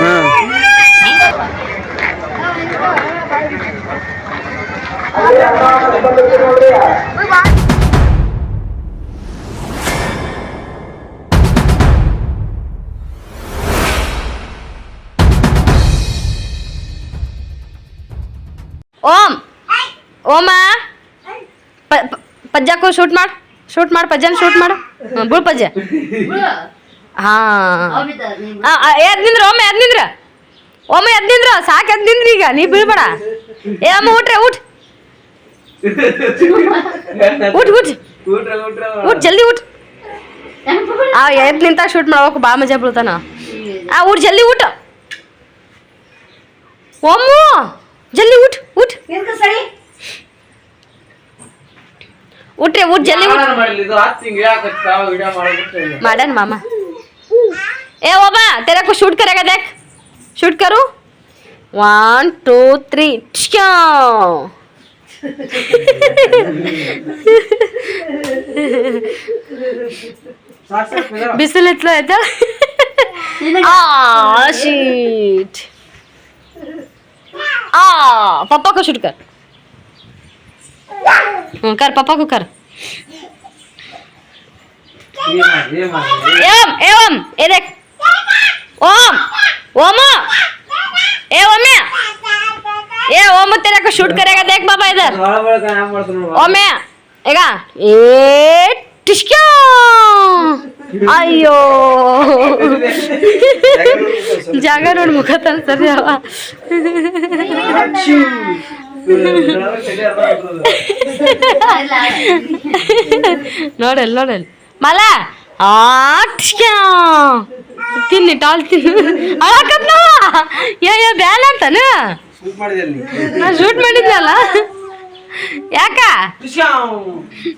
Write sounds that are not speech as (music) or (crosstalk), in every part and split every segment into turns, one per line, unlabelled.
ಹಾಂ
ಓಂ ಓಮ ಪ- ಪ- ಪಜ್ಜಾಕು ಶೂಟ್ ಮಾಡು ಶೂಟ್ ಮಾಡು ಪಜ್ಜನ ಶೂಟ್ ಮಾಡು ಹ್ಞೂ ಬುಳ್ ಪಜ್ಜ ಹಾಂ. ಎದ್ ನಿಂದ್ರ ಒಮ್ಮೆ ಎದ್ ನಿಂದ್ರ. ಒಮ್ಮೆ ಎದ್ ನಿಂದ್ರ ಸಾಕು ಎದ್ ನಿಂದ್ರ ಈಗ ನೀ ಬೀಳ್ಬೇಡ. ಏ ಅಮ್ಮ ಊಟ್ರೆ ಊಟ ಊಟ ಊಟ ಊಟ ಜಲ್ದಿ ಊಟ ಆ ಎದ್ ನಿಂತ ಶೂಟ್ ಮಾಡ್ಬೇಕು ಬಾ ಮಜಾ ಬೀಳ್ತಾನ. ಆ ಊಟ ಜಲ್ದಿ ಊಟ ಒಮ್ಮು ಜಲ್ದಿ ಊಟ ಊಟ ಊಟ್ರಿ ಊಟ ಜಲ್ದಿ ಊಟ ಮಾಡನ್ ಮಾಮ. ए बाबा तेरा को शूट करेगा देख शूट करूं वन टू थ्री ಬಿಸಿಲು ಎತ್ಲ ಆಯ್ತಾ आ शीट आ पापा को शूट कर (laughs) हम्म, कर पापा को कर एवं एवं ये देख ओम ओम ए ओम्या ए ओम तेरे को शूट करेगा देख बाबा इधर ओम्या एगा ए टिश्क्या ಅಯ್ಯೋ ಜಾಗ ನೋಡಿ ಮುಖ ತರ್ತಾರೆ ಅವ ನೋಡಲ್ ನೋಡಲ್ ಮಲ ತಿನ್ನಿ ಟಾಲ್ ತಿನ್ನು ಯಾ ಬ್ಯಾಲ ಅಂತಾನ? ನಾ ಶೂಟ್ ಮಾಡಿದ್ನಲ್ಲ? ಯಾಕ?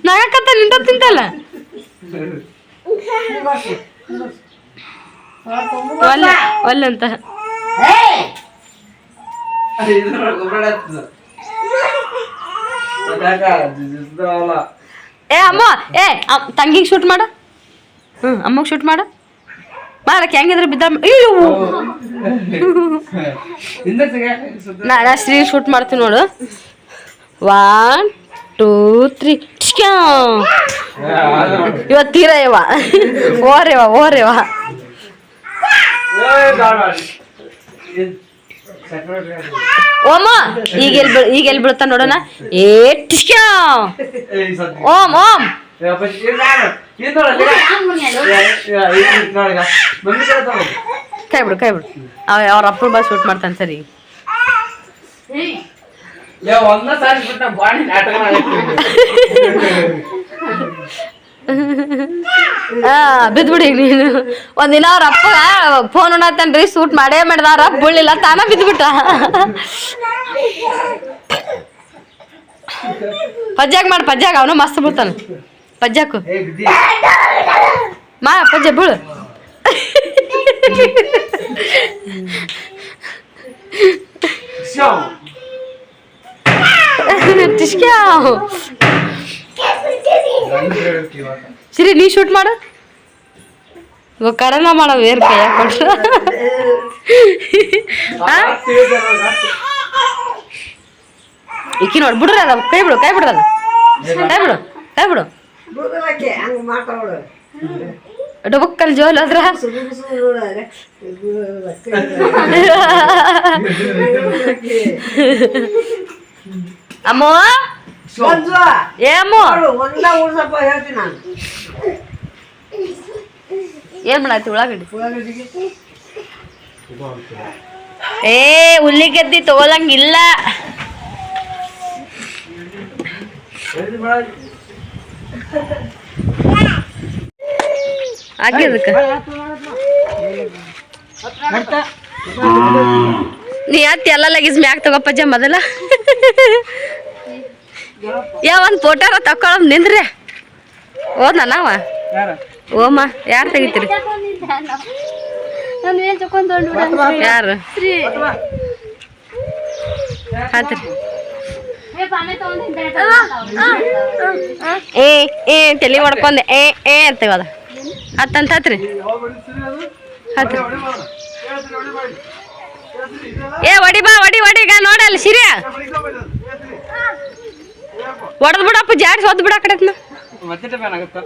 ನಗಕತ್ತ ನಿಂತ ತಿಂತಲ್ಲ? ಒಲ್ಲ ಒಲ್ಲಂತ ಏ, ಅಮ್ಮ, ಏ ತಂಗಿಗೆ ಶೂಟ್ ಮಾಡು. ಹ್ಞೂ ಅಮ್ಮಗೆ ಶೂಟ್ ಮಾಡು. ಮಾಡಕ್ಕೆ ಹೆಂಗಿದ್ರೆ ಬಿದ್ದ ಅಯ್ಯೋ. ನಾ ನಾ ಶ್ರೀ ಶೂಟ್ ಮಾಡ್ತೀನಿ ನೋಡು. ಒನ್ ಟೂ ತ್ರೀ ಇವತ್ತು ತೀರ ಇವ ಓರೇವ ಓರೇವ ಓಮ, ಈಗ ಬೀಳ್ ಈಗ ಎಲ್ಲಿ ಬೀಳ್ತಾ ನೋಡೋಣ. ಏ ಓಮ್ ಓಮ್. ಓಂ ಕೈ ಬಿಡು ಕೈ ಬಿಡು ಅವ ಅವ್ರ ಅಪ್ಪ ಬಾ ಶೂಟ್ ಮಾಡ್ತಾನೆ ಸರಿ. ಆ ಬಿದ್ಬಿಡಿ ನೀನು ಒಂದಿನ ಅವ್ರ ಅಪ್ಪ ಫೋನ್ ಉಣತ್ತನ್ರಿ ಶೂಟ್ ಮಾಡೇ ಮಾಡ್ದ ಅವ್ರ ಅಪ್ಪ ಬೀಳಿಲ್ಲ ತಾನ ಬಿದ್ಬಿಟ್ಟ ಪಜ್ಜಾಗ ಮಾಡಿ ಪಜ್ಜಾಗ ಅವನು ಮಸ್ತ್ ಬೀಳ್ತಾನ ಪಜ್ಜಾಕು ಮಾ ಪಜ್ಜ ಬೀಳು ಟಿಶ್ಕ್ಯಾ ಸಿರಿ, ನೀ ಶೂಟ್ ಮಾಡು. ಇವಾಗ ಕರನ ಮಾಡೋ, ಬೇರೆ ಕೈ ಕೊಟ್ರ ನೋಡಿ, ಬಿಡ್ರಿ ಕೈ ಬಿಡು, ಕೈ ಬಿಡ್ರಿ ಅದ. ಕೈ ಬಿಡು ಕೈ ಬಿಡು.
ಹಂಗ ಮಾತಾಡೋಡು
ಡೊಬಕ್ಕಲ್ ಜೋಲ್ ಅದ್ರ ಅಮ್ಮ! ಏ ಏನ್ ಮಾಡಾತಿ ಉಳ್ಳಾಗಡ್ಡಿ? ಏ ತಗೊಳಂಗಿಲ್ಲ. ನೀ ಅತ್ತಿ ಎಲ್ಲ ಲಗೇಜ್ ಮ್ಯಾಗ ತಗೋಪಜ್ಜ ಮೊದಲ. ಯಾವ ಒಂದು ಫೋಟೋರ ತಕೊಳಮ್ ನಿಂದ್ರಿ? ಓದ್ನ ನಾವ? ಓಮ ಯಾರು ತೆಗಿತೀರಿ? ಯಾರು? ಹಾತ್ರಿ ಏ ಏ ತಲೆ ಹೊಡ್ಕೊಂಡೆ ಏ ಏ ಅಂತೇವದ ಹತ್ತಂತ ಹತ್ರಿ. ಹತ್ರಿ. ಏ ಒಡಿ ಬಾ ಒಡಿ ಒಡಿ ಈಗ ನೋಡಲ್ಲ ಸಿರಿ ಹೊಡೆದ್ ಬಿಡಪ್ಪ ಜಾಡ್ಸಿ ಹೊದ್ ಬಿಡ ಕಡೆ
ಮತ್ತೆ ಬ್ಯಾನ್ ಆಗುತ್ತ?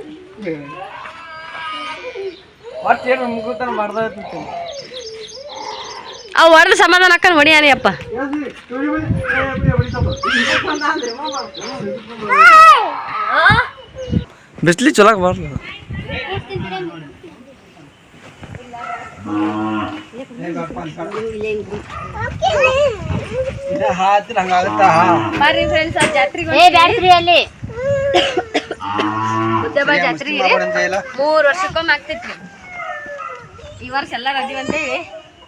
ಒಟ್ಟು ಏನು ಮುಗುತ್ತಾನ ಮಾಡ್ದ ಇರ್ತೀನಿ
ಅವ್ ಹೊಡೆದ ಸಮಾಧಾನ ಅಕ್ಕನ್ ಹೊಡಿಯಾನಿ ಅಪ್ಪ.
ಬಿಸ್ಲಿ ಚೊಲಕ್ ಬರ್ಲ ಹಾತಿನ ಹಂಗಾಗುತ್ತಾ
ಬರ್ರಿ ಫ್ರೆಂಡ್ಸ್ ಜಾತ್ರೆಗೆ
ಏ ಬ್ಯಾಡ್ರಿ ಅಲ್ಲಿ.
ಉದ್ದಬ ಜಾತ್ರೆ ಮೂರ್ ವರ್ಷಕ್ಕೊಮ್ಮೆ ಆಗ್ತೈತ್ರಿ. ಈ ವರ್ಷ ಎಲ್ಲಾರು ಅದಿವಿ ಅಂತೇಳಿ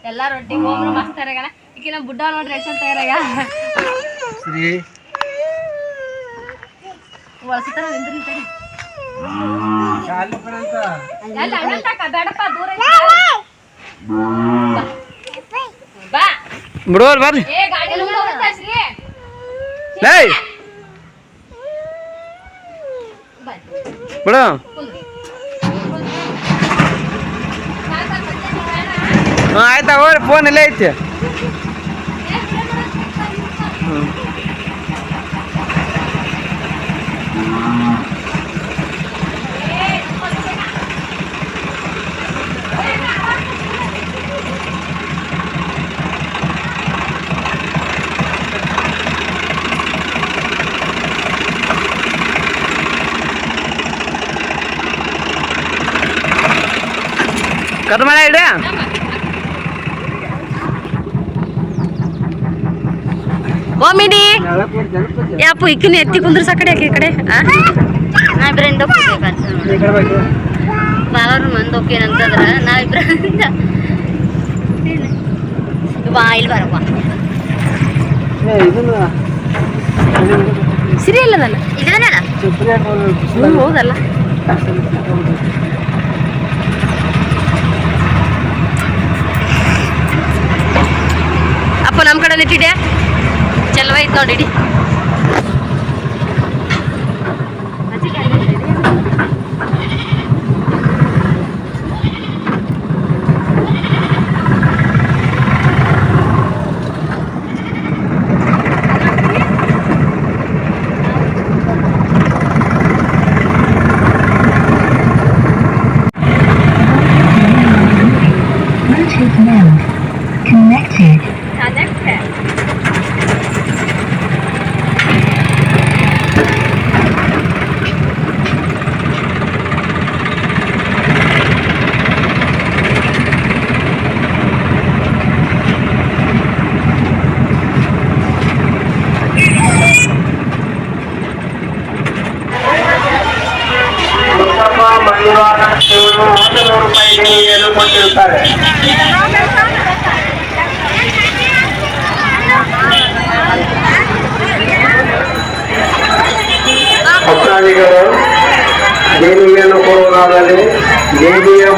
ಎಲ್ಲಾರು ರೊಟ್ಟಿ ಹೋಗ್ರು ಮಸ್ತ್ ತಯಾರಾಗಣ ಈಗ ನಮ್ಮ ಬುಡ್ಡ ನೋಡ್ರಿ ಎಷ್ಟು ತಯಾರಾಗ ನಿಂದ್ರಿ ನಿಂತ್ರಿ. ಬೇಡಪ್ಪ ದೂರ
ಬಿಡೋರ್ ಬರ್ರಿ ಏಯ್. ಬಿಡು. ಹಾಂ ಆಯ್ತಾ ಹೋಗ್ರಿ ಫೋನ್ ಇಲ್ಲೇ ಐತಿ. ಕಟ್ ಮಾಡ ಇಡ
ಓಮಿನಿ ಯಾಪು ಇಕ್ಕಿನ ಎತ್ತಿ ಕುಂದ್ರಸ ಕಡೆ ಆಕಿ ಈ ಕಡೆ. ಆ?
ನಾವಿಬ್ರಿಂದ ಬಾವರು ಮಂದಿ ಹೋಗ್ಯನಂತಂದ್ರ ನಾವಿಬ್ರಿಂದ ಬಾ ಇಲ್ಲಿ ಬರಪ್ಪ
ಸಿರಿ ಇಲ್ಲದಲ್ಲ
ಇದನ್ನಲ್ಲ
ಹೌದಲ್ಲ ಅಪ್ಪ ನಮ್ಮ ಕಡೆ ನಿಟ್ಟಿದ್ಯಾ? ಚೆಲ್ವಾಯ್ತು ಐತ್ ನೋಡಿ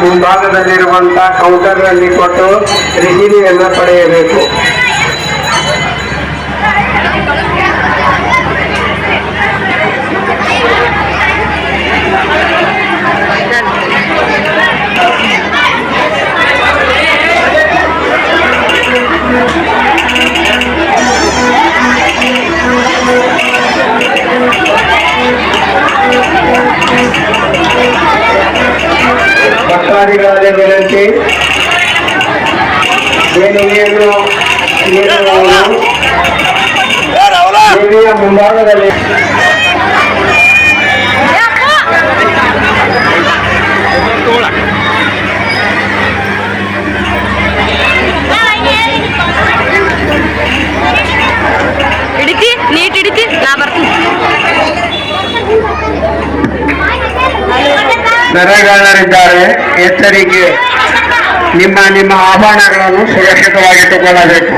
ಮುಂಭಾಗದಲ್ಲಿರುವಂತಹ ಕೌಂಟರ್ನಲ್ಲಿ ಕೊಟ್ಟು ರಿಸೀವಿಯನ್ನು ಪಡೆಯಬೇಕು. ಮುಂಭಾಗದಲ್ಲಿ
ಹಿಡಿತಿ ನೀಟ್ ಹಿಡಿತಿ ನಾ ಬರ್ತೀನಿ
ದರಗಾರರಿದ್ದಾರೆ ಎಚ್ಚರಿಕೆ ನಿಮ್ಮ ನಿಮ್ಮ ಆಭರಣಗಳನ್ನು ಸುರಕ್ಷಿತವಾಗಿಟ್ಟುಕೊಳ್ಳಬೇಕು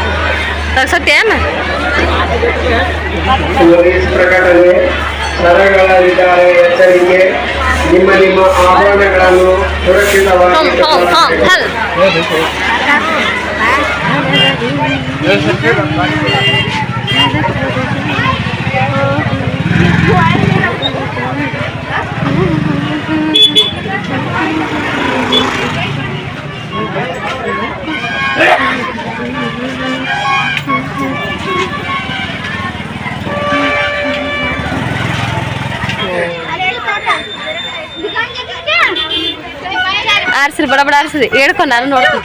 ತಗ್ಸತ್ತೇನ
ಪೊಲೀಸ್ ಪ್ರಕಟಣೆ ಸ್ಥಳಗಳಲ್ಲಿದ್ದಾರೆ ಎಚ್ಚರಿಕೆ ನಿಮ್ಮ ನಿಮ್ಮ ಆಭರಣಗಳನ್ನು ಸುರಕ್ಷಿತವಾಗಿ
ಹ್ಮ್ ಹ್ಮ್ ಹ್ಮ್ ಹಲ್ ಆರ್ಸ್ರಿ ಬಡ ಬಡ ಆರ್ಸ್ರಿ ಹೇಳ್ಕೊ ನಾನು ನೋಡ್ತೀನಿ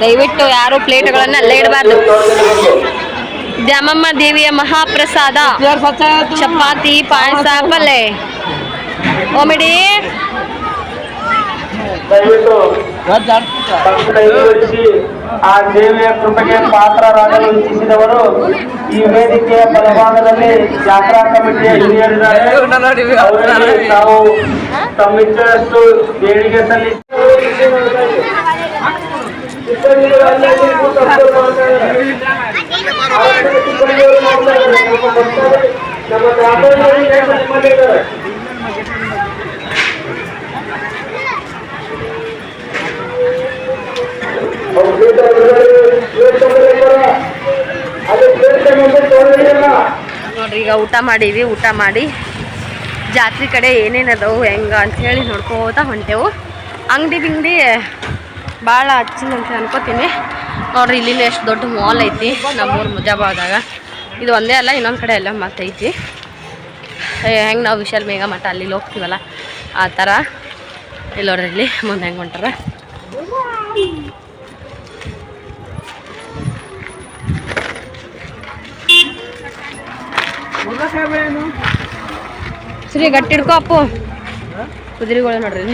ದಯವಿಟ್ಟು ಯಾರು ಪ್ಲೇಟ್ಗಳನ್ನ ಅಲ್ಲೇ ಇಡಬಾರ್ದು. ದ್ಯಾಮಮ್ಮ ದೇವಿಯ ಮಹಾಪ್ರಸಾದ. ಚಪಾತಿ ಪಾಯಸ ಪಲ್ಲೆ. ಓಮಿಡಿ
ದಯವಿಟ್ಟು ಆ ದೇವಿಯ ಕೃಪೆಗೆ ಪಾತ್ರರಾಗಲು ಇಚ್ಛಿಸಿದವರು ಈ ವೇದಿಕೆಯ ಬಲಭಾಗದಲ್ಲಿ ಜಾತ್ರಾ ಕಮಿಟಿಯ ಹಿರಿಯರಿದ್ದಾರೆ ಅವರಿಗೆ ನಾವು ತಮ್ಮಿಚ್ಚಷ್ಟು ದೇಣಿಗೆ ಸಲ್ಲಿಸಿ ನಮ್ಮ
ನೋಡ್ರಿ, ಈಗ ಊಟ ಮಾಡೀವಿ ಊಟ ಮಾಡಿ ಜಾತ್ರೆ ಕಡೆ ಏನೇನು ಅದಾವು ಹೆಂಗ ಹೇಳಿ ನೋಡ್ಕೋತಾ ಹೊಂಟೆವು. ಅಂಗಡಿ ಬಿಂಗಡಿ ಭಾಳ ಅಂತ ಅನ್ಕೋತೀನಿ. ನೋಡ್ರಿ ಇಲ್ಲಿನ ಎಷ್ಟು ದೊಡ್ಡ ಮಾಲ್ ಐತಿ, ನಮ್ಮೂರು ಮುಜಾಬಾದಾಗ ಇದು ಒಂದೇ ಅಲ್ಲ, ಇನ್ನೊಂದು ಕಡೆ ಎಲ್ಲ ಐತಿ. ಹೆಂಗೆ ನಾವು ವಿಶಾಲ್ ಮೇಘ ಮಠ ಅಲ್ಲಿ ಹೋಗ್ತೀವಲ್ಲ? ಆ ಥರ. ಇಲ್ಲಿ ನೋಡ್ರಿ, ಇಲ್ಲಿ ಮುಂದೆ ಹೆಂಗೆ ಹೊಂಟಾರ. ಶ್ರೀ ಗಟ್ಟಿ ಹಿಡ್ಕೋ ಅಪ್ಪು. ಕುದುರೆಗಳು ನೋಡ್ರಿ.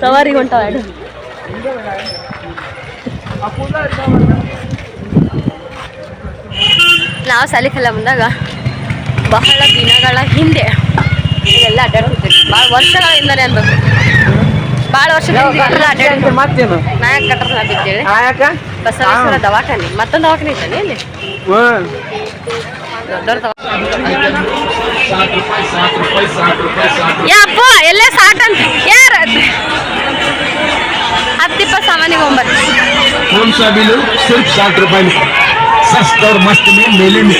ಸವಾರಿ ಹೊಂಟಾವ ನಾವು ಸಾಲಿಕಲ್ಲ ಬಂದಾಗ ಬಹಳ ದಿನಗಳ ಹಿಂದೆ ಎಲ್ಲ ಅಡ್ಡಾಡ್ತಿದ್ವಿ ಭಾಳ ವರ್ಷಗಳಿಂದನೇ ಅನ್ಬೇಕು. ಭಾಳ ವರ್ಷಗಳ ಹಿಂದೆ ಎಲ್ಲ ಅಡ್ಡಾಡ್ತಿದ್ವಿ
ಮತ್ತೇನು?
ನಾಯಕ ಕಟ್ಟಡ ಬಿದ್ದೇಳಿ ಬಸವೇಶ್ವರ ದವಾಖಾನೆ. ಮತ್ತೊಂದು ದವಾಖಾನೆ ಇದ್ದಾನೆ ಇಲ್ಲಿ. ಯಪ್ಪ ಎಲ್ಲೇ ಸಾಟ್ ಅಂತ ಯಾರ ಹತ್ತಿಪ್ಪ ಸಾಮಾನ್ಯ ಒಂಬತ್ತು
कौन सा भी लो सिर्फ साठ रुपए में सस्ता और मस्त में मेले में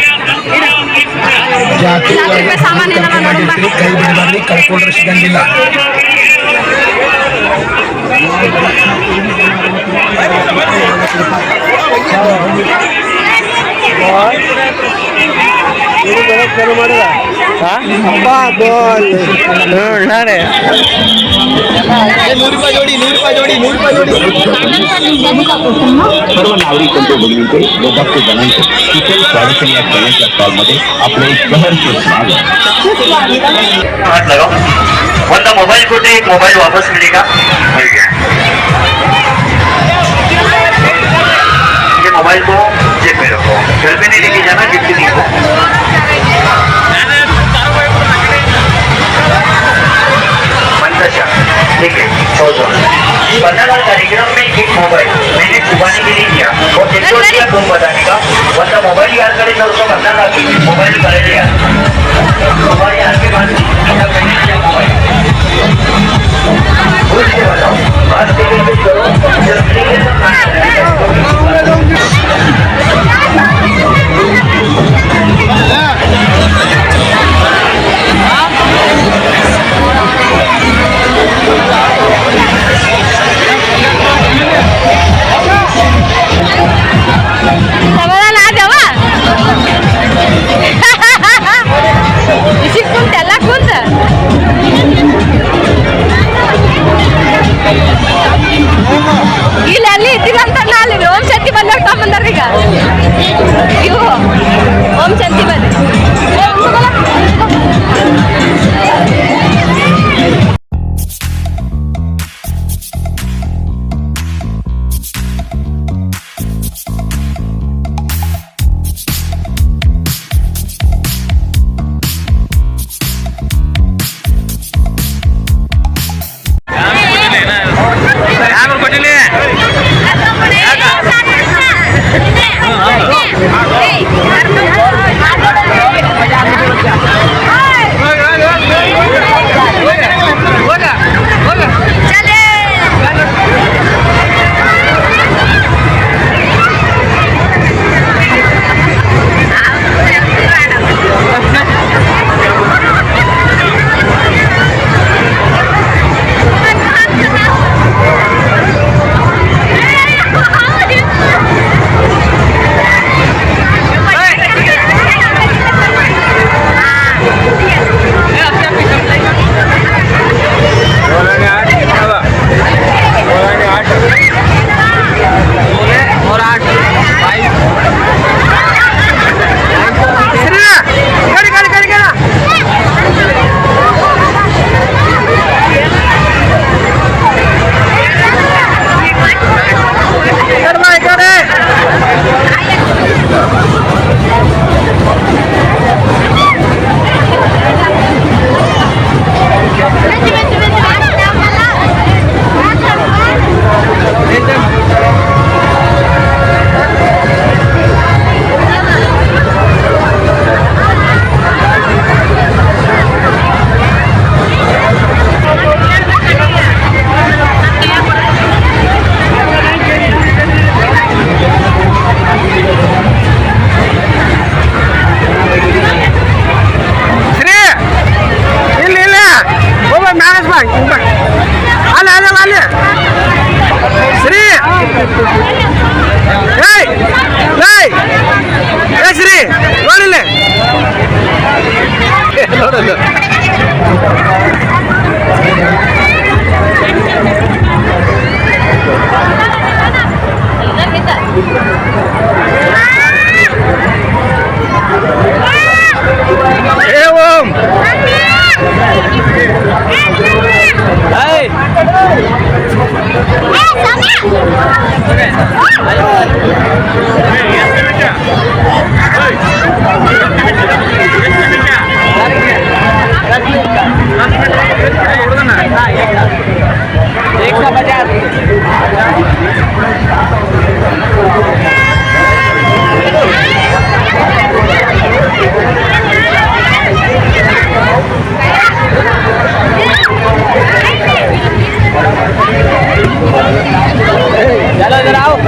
ಜಾತಿ
ಜಾತ್ರೆ ಸಾಮಾನ್ಯ ನಮ್ಮ ನೋಡಮ್ಮ.
ಮಾಡಿರ್ತೀರಿ, ಕೈ ಬಿಡಬೇಡ್ರಿ ಕಳ್ಕೊಂಡ್ರೆ ಸಿಗಂಗಿಲ್ಲ
ಚಾಲು ಮಾಡಿದ ಅಬ್ಬಾ ಗೋಲ್ ನೋಡ್ ನಾಳೆ
सर्व नागरिकांचे बोलविते व भक्त जणांचे कुशल स्वागत या खेळण्याच्या स्टॉलमध्ये आपले शहरचे स्वागत
हाथ लगाओ वरना मोबाइल को दे एक मोबाइल वापस मिलेगा मिल गया ये मोबाइल को जेब में रखो घर पे नहीं लेके जाना गिफ्ट नहीं ठीक है सौ सौ पंद्रह कार्यक्रम में एक मोबाइल मैंने छुपाने के लिए किया। और एक का तुम बताने का वरना मोबाइल याद करे तो उसको बंदा ना मोबाइल करे लिया मोबाइल याद के बाद मैंने किया मोबाइल पूछ के बताओ। बात के लिए कुछ करो जब
ที่ আর Hey! Dạ lên
ra đâu?